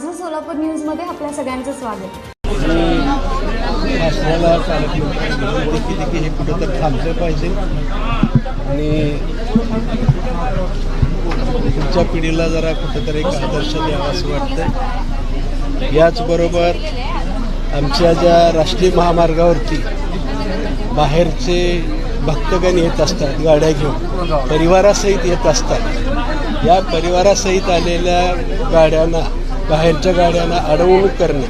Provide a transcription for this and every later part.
माझं सोलापूर न्यूजमध्ये आपल्या सगळ्यांचं स्वागत. हे कुठं तर थांबलं पाहिजे. आणि पुढच्या पिढीला जरा कुठंतरी एक आदर्श द्यावा असं वाटतं याचबरोबर आमच्या ज्या राष्ट्रीय महामार्गावरती बाहेरचे भक्तगण येत असतात गाड्या घेऊन परिवारासहित येत असतात. या परिवारासहित आलेल्या गाड्यांना बाहेरच्या गाड्यांना अडवणूक करणे.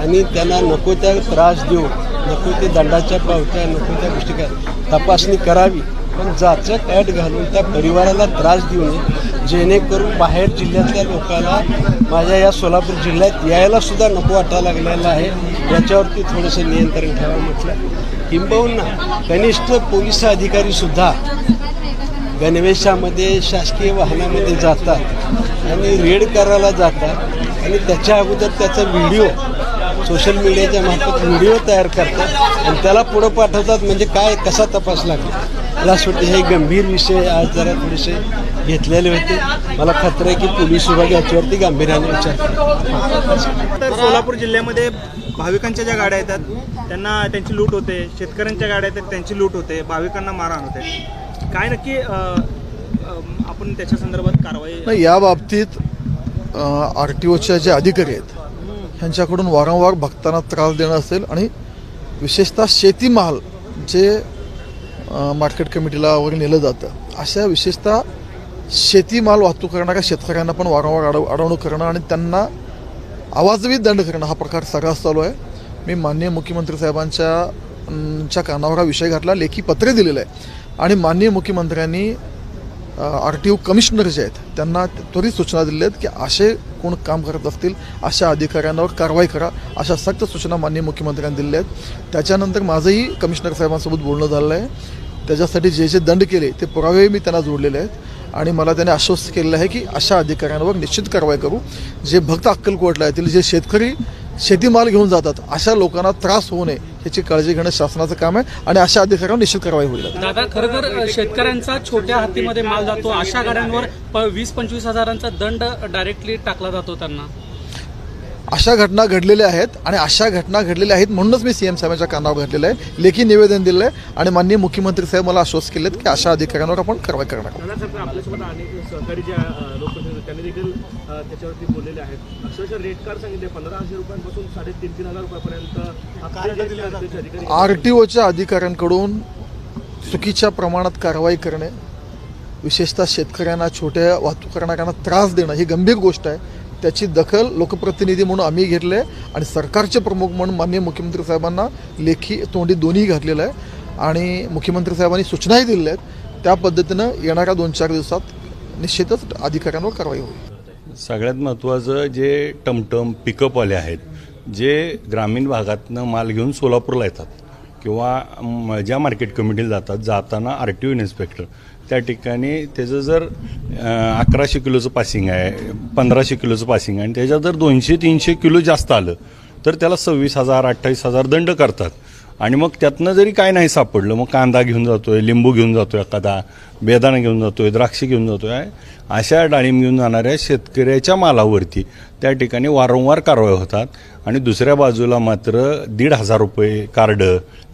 आणि त्यांना नको त्या त्रास देऊन नको ते दंडाच्या पावत्या नको त्या गोष्टी काय तपासणी करावी. पण जाचक ॲट घालून त्या परिवाराला त्रास देऊ नये जेणेकरून बाहेर जिल्ह्यातल्या लोकांना माझ्या या सोलापूर जिल्ह्यात यायला सुद्धा नको वाटायला लागलेला आहे. याच्यावरती थोडंसं नियंत्रण ठेवावं म्हटलं. किंबहुना कनिष्ठ पोलीस अधिकारीसुद्धा गणवेशामध्ये शासकीय वाहनामध्ये जातात. आणि रेड करायला जातात. आणि त्याच्या अगोदर त्याचा व्हिडिओ सोशल मीडियाच्या मार्फत व्हिडिओ तयार करतात. आणि त्याला पुढं पाठवतात म्हणजे काय कसा तपास लागतो मला असं वाटतं हे गंभीर विषय आज जरा थोडेसे घेतलेले होते. मला खात्री आहे की पोलीस विभाग याच्यावरती गांभीर्याने विचार तर सोलापूर जिल्ह्यामध्ये भाविकांच्या ज्या गाड्या येतात त्यांना त्यांची लूट होते. शेतकऱ्यांच्या गाड्या येतात त्यांची लूट होते. भाविकांना मारहाण होते. काय नक्की आपण त्याच्या संदर्भात कारवाई नाही या बाबतीत आर टी ओच्या जे अधिकारी आहेत ह्यांच्याकडून वारंवार भक्तांना त्रास देणं असेल आणि विशेषतः शेतीमाल जे मार्केट कमिटीला वगैरे नेलं जातं अशा विशेषतः शेतीमाल वाहतूक करणाऱ्या शेतकऱ्यांना पण वारंवार अडव अडवणूक करणं आणि त्यांना आवाजवी दंड करणं हा प्रकार सर्रास चालू आहे. मी माननीय मुख्यमंत्री साहेबांच्या च्या कानावर हा विषय घातला लेखी पत्रे दिलेलं आहे आणि माननीय मुख्यमंत्र्यांनी आर टी ओ कमिशनर जे आहेत त्यांना त्वरित सूचना दिल्या आहेत की असे कोण काम करत असतील अशा अधिकाऱ्यांवर कारवाई करा अशा सक्त सूचना माननीय मुख्यमंत्र्यांनी दिल्या आहेत. त्याच्यानंतर माझंही कमिशनर साहेबांसोबत बोलणं झालं आहे. त्याच्यासाठी जे जे दंड केले ते पुरावे मी त्यांना जोडलेले आहेत. आणि मला त्याने आश्वस्त केलेलं आहे की अशा अधिकाऱ्यांवर निश्चित कारवाई करू. जे भक्त अक्कलकोटला येतील जे शेतकरी शेतीमाल घेऊन जातात. अशा लोकांना त्रास होऊ नये याची काळजी घेणं शासनाचं काम आहे आणि अशा अधिकाऱ्यांवर निश्चित कारवाई होईल. दादा खरं तर शेतकऱ्यांचा छोट्या हातीमध्ये माल जातो. अशा गाड्यांवर वीस पंचवीस हजारांचा दंड डायरेक्टली टाकला जातो त्यांना. अशा घटना घडलेल्या आहेत आणि अशा घटना घडलेल्या आहेत म्हणूनच मी सीएम साहेबांच्या कानावर घातलेलं आहे. लेखी निवेदन दिलं आहे आणि माननीय मुख्यमंत्री साहेब मला आश्वस्त केलेत की अशा अधिकाऱ्यांवर आपण कारवाई करणार आर टी ओच्या अधिकाऱ्यांकडून चुकीच्या प्रमाणात कारवाई करणे विशेषतः शेतकऱ्यांना छोट्या वाहतूक करणाऱ्यांना त्रास देणं ही गंभीर गोष्ट आहे. त्याची दखल लोकप्रतिनिधी म्हणून आम्ही घेतले आणि सरकारचे प्रमुख म्हणून माननीय मुख्यमंत्री साहेबांना लेखी तोंडी दोन्ही घातलेलं आहे. आणि मुख्यमंत्री साहेबांनी सूचनाही दिलेल्या आहेत. त्या पद्धतीनं येणाऱ्या दोन चार दिवसात निश्चितच अधिकाऱ्यांवर कारवाई होईल. सगळ्यात महत्त्वाचं जे टमटम पिकअपवाले आहेत जे ग्रामीण भागातनं माल घेऊन सोलापूरला येतात किंवा ज्या मार्केट कमिटीला जातात जाताना आर टी ओ इन्स्पेक्टर त्या ठिकाणी त्याचं जर अकराशे किलोचं पासिंग आहे पंधराशे किलोचं पासिंग आहे आणि त्याच्यात जर दोनशे तीनशे किलो जास्त आलं तर त्याला सव्वीस हजार अठ्ठावीस हजार दंड करतात. आणि मग त्यातनं जरी काय नाही सापडलं मग कांदा घेऊन जातोय लिंबू घेऊन जातोय एखादा बेदाणा घेऊन जातोय द्राक्ष घेऊन जातोय अशा डाळिंब घेऊन जाणाऱ्या शेतकऱ्याच्या मालावरती त्या ठिकाणी वारंवार कारवाई होतात. आणि दुसऱ्या बाजूला मात्र दीड हजार रुपये कार्ड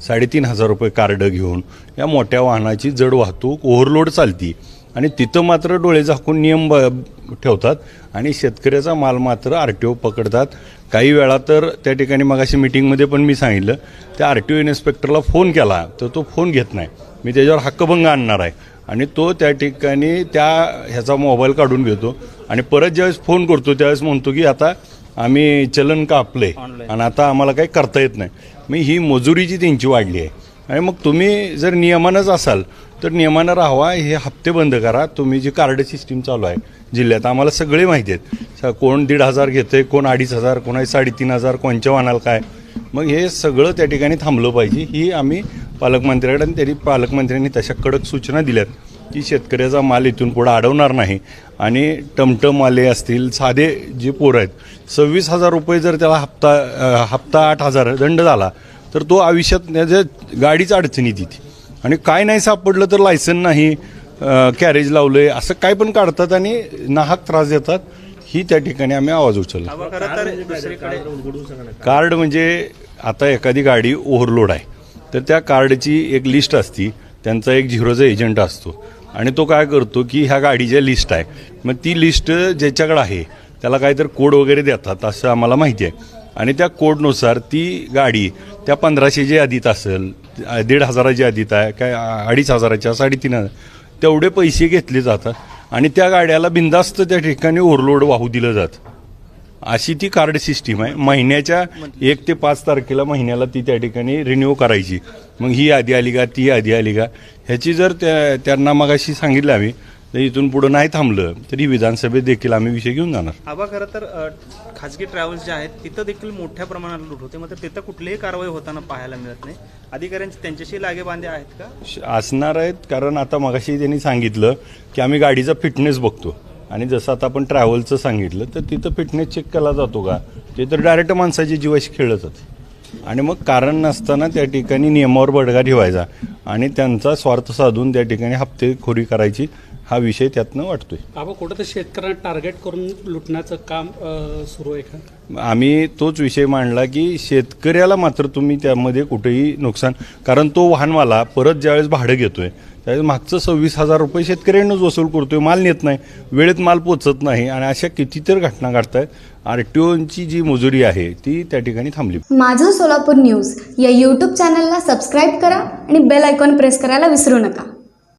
साडेतीन हजार रुपये कार्ड घेऊन या मोठ्या वाहनाची जड वाहतूक ओव्हरलोड चालती. आणि तिथं मात्र डोळे झाकून नियम ब- ठेवतात आणि शेतकऱ्याचा माल मात्र आर टी ओ पकडतात. काही वेळा तर त्या ठिकाणी मगाशी मिटिंगमध्ये पण मी सांगितलं त्या आर टी ओ इन्स्पेक्टरला फोन केला तर तो फोन घेत नाही. मी त्याच्यावर हक्कभंग आणणार आहे. आणि तो त्या ठिकाणी त्या ह्याचा मोबाईल काढून घेतो आणि परत ज्यावेळेस फोन करतो त्यावेळेस म्हणतो की आता आम्ही चलन कापलंय आणि आता आम्हाला काही करता येत नाही. मग ही मजुरीची त्यांची वाढली आहे. आणि मग तुम्ही जर नियमानंच असाल तर नियमानं राहावा हे हप्ते बंद करा. तुम्ही जी कार्ड सिस्टीम चालू आहे जिल्ह्यात आम्हाला सगळे माहिती आहेत. कोण दीड हजार घेतंय कोण अडीच हजार कोणाची साडेतीन हजार कोणच्या वाहनाला काय? मग हे सगळं त्या ठिकाणी थांबलं पाहिजे. ही आम्ही पालकमंत्र्याकडे आणि त्यांनी पालकमंत्र्यांनी तशा कडक सूचना दिल्यात की शेतकऱ्याचा माल इथून पुढं अडवणार नाही. आणि टमटमवाले असतील साधे जे पोरं आहेत सव्वीस हजार रुपये जर त्याला हप्ता हप्ता आठ हजार दंड झाला तर तो आयुष्यात त्याच्या गाडीच अडचणी तिथे आणि काय नाही सापडलं तर लायसन नाही कॅरेज लावलंय असं काय पण काढतात आणि नाहक त्रास देतात ही त्या ठिकाणी आम्ही आवाज उचलला. कार्ड म्हणजे आता एखादी गाडी ओव्हरलोड आहे तर त्या कार्डची एक लिस्ट असती त्यांचा एक झिरोचा एजंट असतो आणि तो काय करतो की ह्या गाडीच्या लिस्ट आहे. मग ती लिस्ट ज्याच्याकडे आहे त्याला काहीतरी कोड वगैरे देतात असं आम्हाला माहिती आहे. आणि त्या कोडनुसार ती गाडी त्या पंधराशेच्या यादीत असेल दीड हजाराच्या यादीत आहे काय अडीच हजाराच्या साडेतीन हजार तेवढे पैसे घेतले जातात. आणि त्या गाड्याला बिंदास्त त्या ठिकाणी ओव्हरलोड वाहू दिलं जातं. अशी ती कार्ड सिस्टीम आहे. महिन्याच्या एक ते पाच तारखेला महिन्याला ती त्या ठिकाणी रिन्यू करायची. मग ही यादी आली का ती यादी आली का? ह्याची जर त्या त्यांना मगाशी सांगितलं आम्ही तर इथून पुढं नाही थांबलं तरी विधानसभेत देखील आम्ही विषय घेऊन जाणार. आबा खरं तर अ, खाजगी ट्रॅव्हल्स जे आहेत तिथं देखील मोठ्या प्रमाणात लूट होते. मात्र तिथं कुठलीही कारवाई होताना पाहायला मिळत नाही. अधिकाऱ्यांची त्यांच्याशी लागेबांधे आहेत का? श- असणार आहेत कारण आता मगाशी त्यांनी सांगितलं की आम्ही गाडीचा फिटनेस बघतो. आणि जसं आता आपण ट्रॅव्हलचं सांगितलं तर तिथं फिटनेस चेक केला जातो का? ते तर डायरेक्ट माणसाची जीवाशी खेळत आणि मग कारण नसताना त्या ठिकाणी नियमावर बडगा ठेवायचा. आणि त्यांचा स्वार्थ साधून त्या ठिकाणी हप्तेखोरी करायची. हा विषय त्यातनं वाटतोय. बाबा कुठं तर शेतकऱ्यांना टार्गेट करून लुटण्याचं काम सुरू आहे का? आम्ही तोच विषय मांडला की शेतकऱ्याला मात्र तुम्ही त्यामध्ये कुठेही नुकसान कारण तो वाहनवाला परत ज्यावेळेस भाडं घेतोय त्यावेळेस मागचं सव्वीस हजार रुपये शेतकऱ्यांनाच वसूल करतोय माल नेत नाही वेळेत माल पोचत नाही आणि अशा कितीतर घटना घडतायत. आर टी ओची जी मजुरी आहे ती त्या ठिकाणी थांबली. माझं सोलापूर न्यूज या यूट्यूब चॅनलला सबस्क्राईब करा आणि बेल आयकॉन प्रेस करायला विसरू नका.